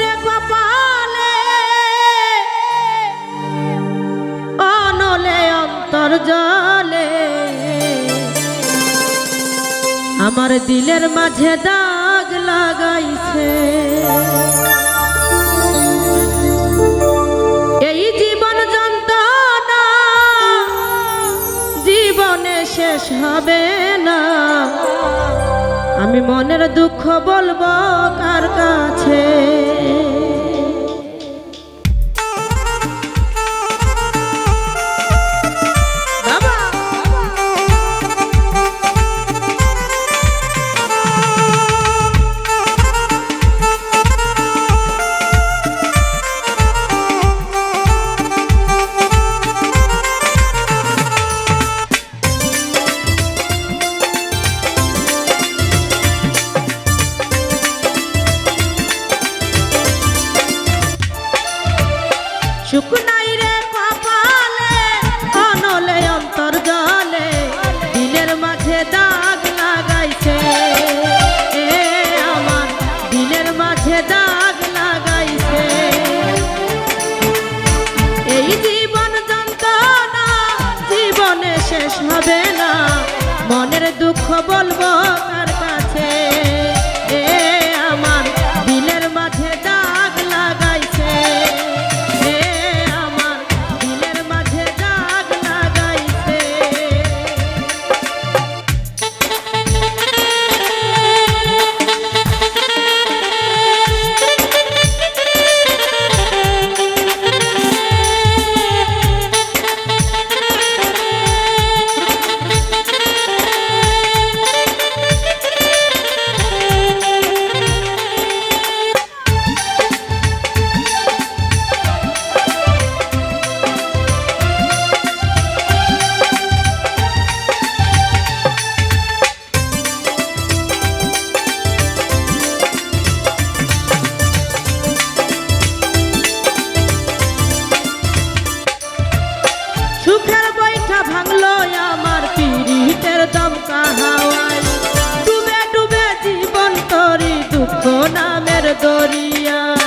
রে অনলে অন্তর জলে। আমার দিলের মাঝে দাগ লাগাইছে। আমি মনের দুঃখ বলব কার কাছে? শেষ হবে না। মনের দুঃখ বলব কার তরি দুঃখ নামের দরিয়ায়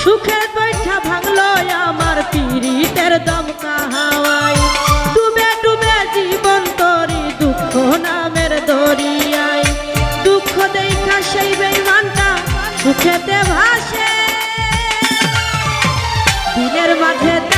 সুখের আমার দমকা হাওয়ায়। জীবন দুঃখ নামের দুঃখ সেই সুখেতে দিলের মাঝে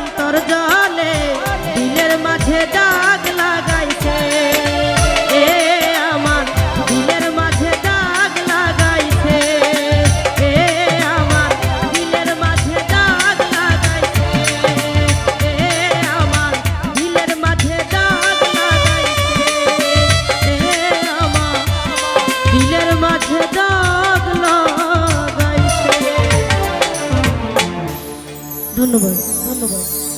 অন্তর জলে ধন্যবাদ ধন্যবাদ।